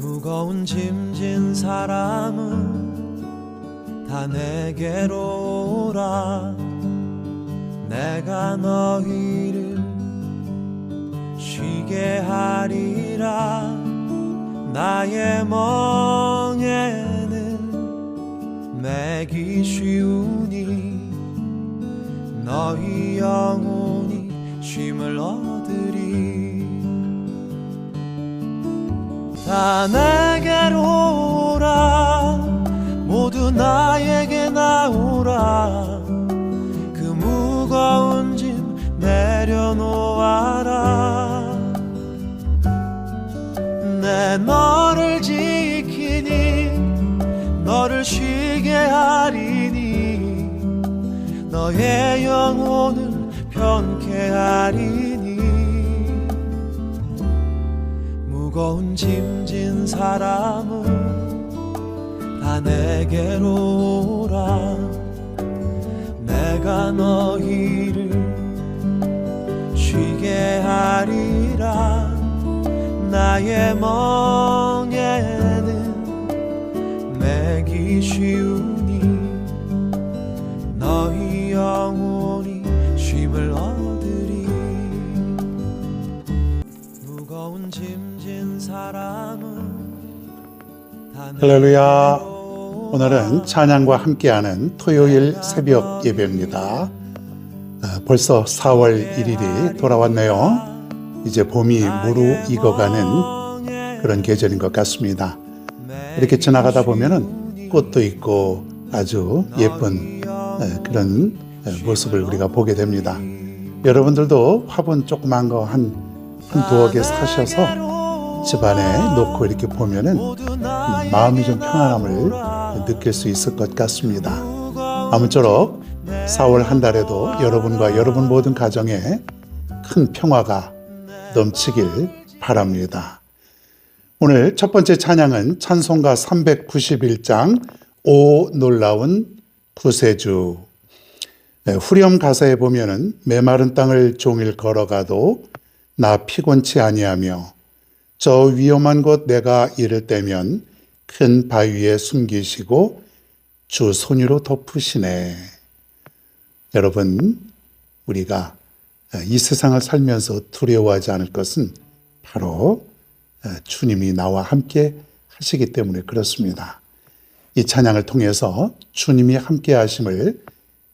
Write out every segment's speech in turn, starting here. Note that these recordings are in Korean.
무거운 짐진 사람은 다 내게로 오라. 내가 너희를 쉬게 하리라. 나의 멍에는 매기 쉬우니 너희 영혼이 쉼을 얻 다 내게로 오라. 모두 나에게 나오라. 그 무거운 짐 내려놓아라. 내 너를 지키니 너를 쉬게 하리니 너의 영혼을 편케 하리니 무거운 짐진 사람은 다 내게로 오라. 내가 너희를 쉬게 하리라. 나의 멍에는 매기 쉬우 할렐루야. 오늘은 찬양과 함께하는 토요일 새벽 예배입니다. 아, 벌써 4월 1일이 돌아왔네요. 이제 봄이 무르익어가는 그런 계절인 것 같습니다. 이렇게 지나가다 보면은 꽃도 있고 아주 예쁜 에, 그런 에, 모습을 우리가 보게 됩니다. 여러분들도 화분 조그만 거 한 한 두어 개 사셔서 집안에 놓고 이렇게 보면은 음, 마음이 좀 평안함을 느낄 수 있을 것 같습니다. 아무쪼록 4월 한 달에도 여러분과 여러분 모든 가정에 큰 평화가 넘치길 바랍니다. 오늘 첫 번째 찬양은 찬송가 391장 오 놀라운 구세주 네, 후렴 가사에 보면은 메마른 땅을 종일 걸어가도 나 피곤치 아니하며 저 위험한 곳 내가 이를 때면 큰 바위에 숨기시고 주 손으로 덮으시네. 여러분, 우리가 이 세상을 살면서 두려워하지 않을 것은 바로 주님이 나와 함께 하시기 때문에 그렇습니다. 이 찬양을 통해서 주님이 함께 하심을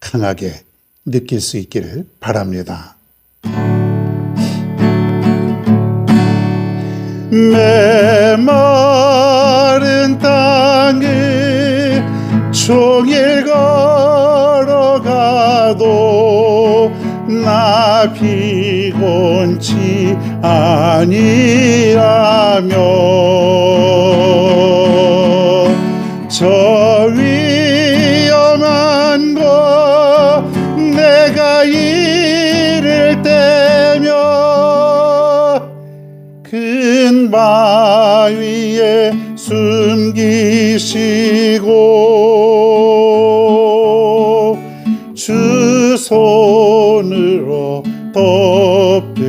강하게 느낄 수 있기를 바랍니다. 메마른 땅을 종일 걸어가도 나 피곤치 아니하며 저 위에 숨기시고 주 손으로 덮으시네.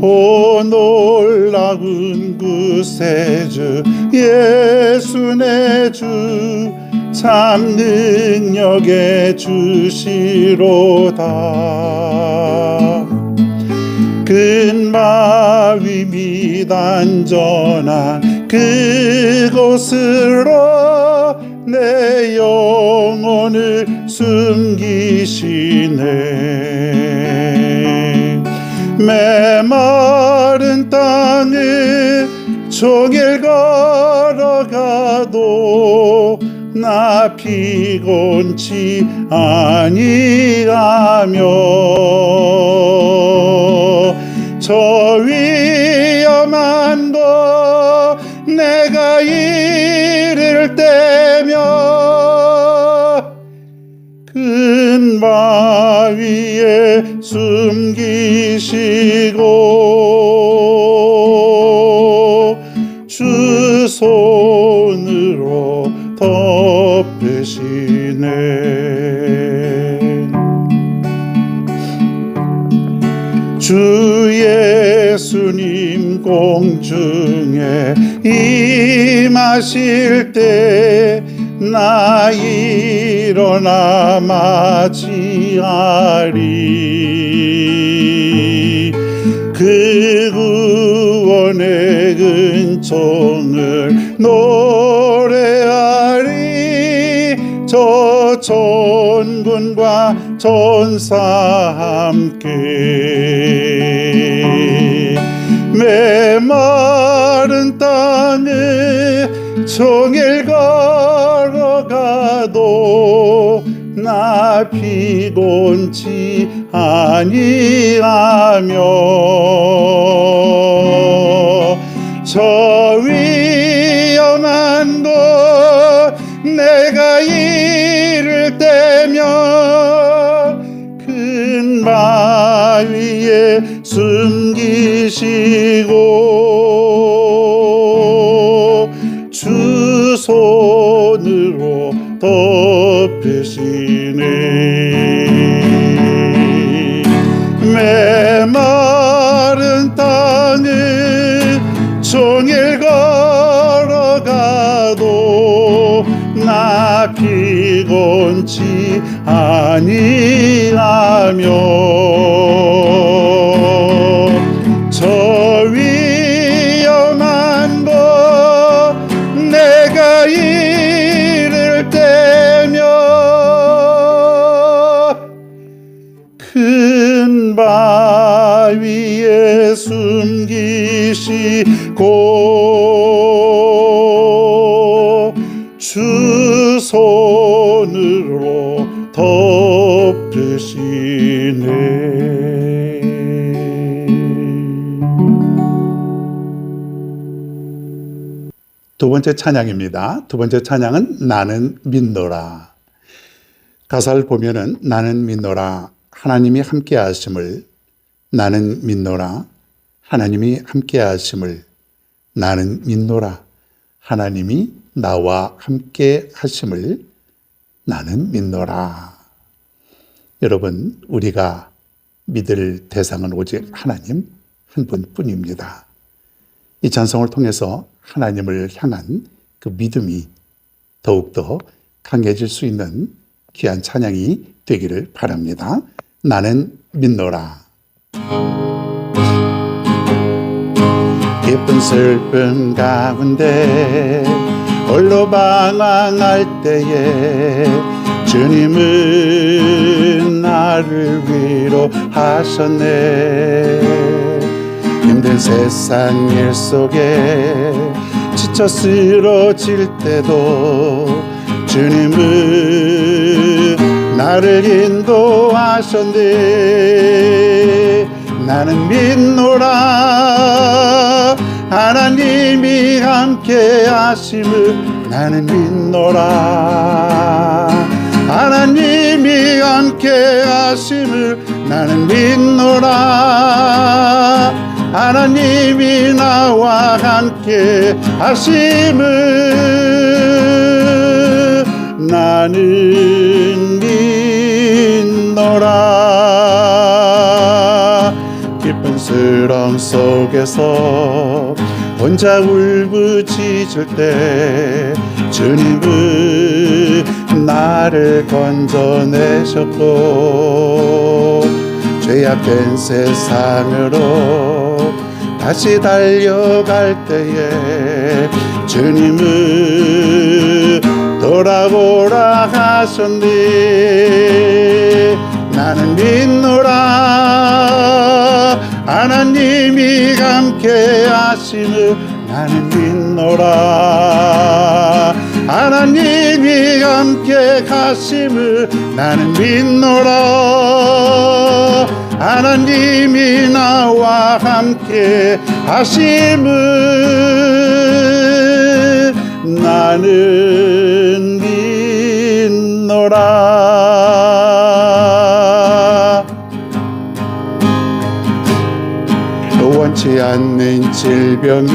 오 놀라운 구세주 예수 내주 참 능력의 주시로다 큰 바위 밑 안전한 그곳으로 내 영혼을 숨기시네. 메마른 땅을 종일 걸어가도 나 피곤치 아니하며 저 위험한 곳 내가 이를 때면 큰 바위에 숨기시고 주손 중에 임하실 때 나 일어나 맞이하리. 그 구원의 은총을 노래하리. 저 천군과 천사 함께 메마른 땅을 종일 걸어가도 나 피곤치 아니하며 저 위 숨기시고 주 손으로 덮으시네 숨기시고 주 손으로 덮으시네 두 번째 찬양입니다. 두 번째 찬양은 나는 믿노라. 가사를 보면은 나는 믿노라 하나님이 함께 하심을 나는 믿노라 하나님이 함께 하심을 나는 믿노라 하나님이 나와 함께 하심을 나는 믿노라 여러분 우리가 믿을 대상은 오직 하나님 한 분뿐입니다. 이 찬송을 통해서 하나님을 향한 그 믿음이 더욱더 강해질 수 있는 귀한 찬양이 되기를 바랍니다. 나는 믿노라. 기쁜 슬픔 가운데 홀로 방황할 때에 주님은 나를 위로하셨네. 힘든 세상 일 속에 지쳐 쓰러질 때도 주님은 나를 인도하셨네 나는 믿노라. 하나님이 함께 하심을 나는 믿노라. 하나님이 함께 하심을 나는 믿노라. 하나님이 나와 함께 하심을 나는 믿노라 슬럼 속에서 혼자 울부짖을 때 주님은 나를 건져내셨고 죄악된 세상으로 다시 달려갈 때에 주님은 돌아보라 하셨네 나는 믿노라 하나님이 함께 하심을 나는 믿노라. 하나님이 함께 가심을 나는 믿노라. 하나님이 나와 함께 하심을 나는 믿노라 않는 질병이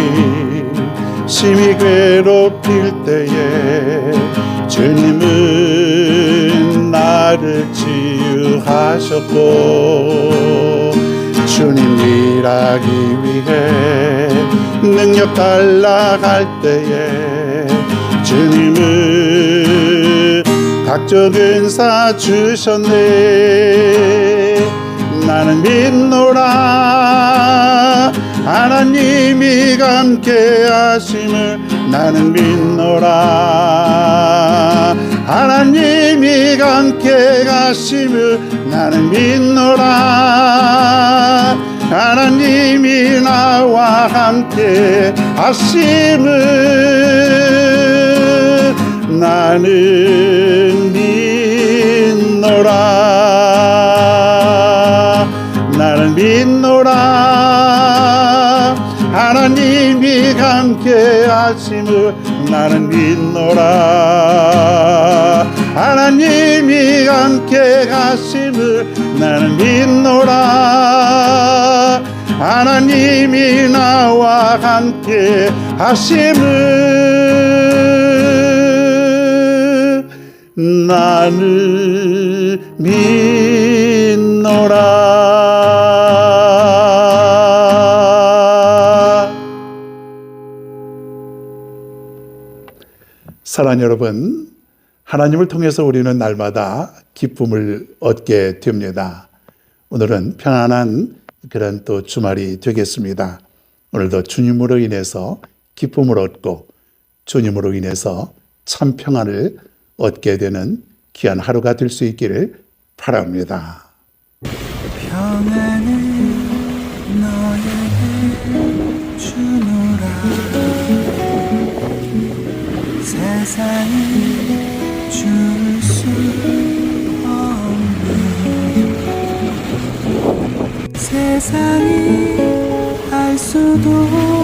심히 괴롭힐 때에 주님은 나를 치유하셨고 주님 일하기 위해 능력 달라갈 때에 주님은 각종 은사 주셨네. 나는 믿노라 하나님이 함께 하심을 나는 믿노라. 하나님이 함께 하심을 나는 믿노라. 하나님이 나와 함께 하심을 나는 믿노라. 나는 믿노라 하나님이 함께 하심을 나는 믿노라. 하나님이 함께 하심을 나는 믿노라. 하나님이 나와 함께 하심을 나는 믿노라 사랑 여러분, 하나님을 통해서 우리는 날마다 기쁨을 얻게 됩니다. 오늘은 편안한 그런 또 주말이 되겠습니다. 오늘도 주님으로 인해서 기쁨을 얻고 주님으로 인해서 참 평안을 얻게 되는 귀한 하루가 될 수 있기를 바랍니다. 평안 세상이 줄수 없는 세상이 알 수도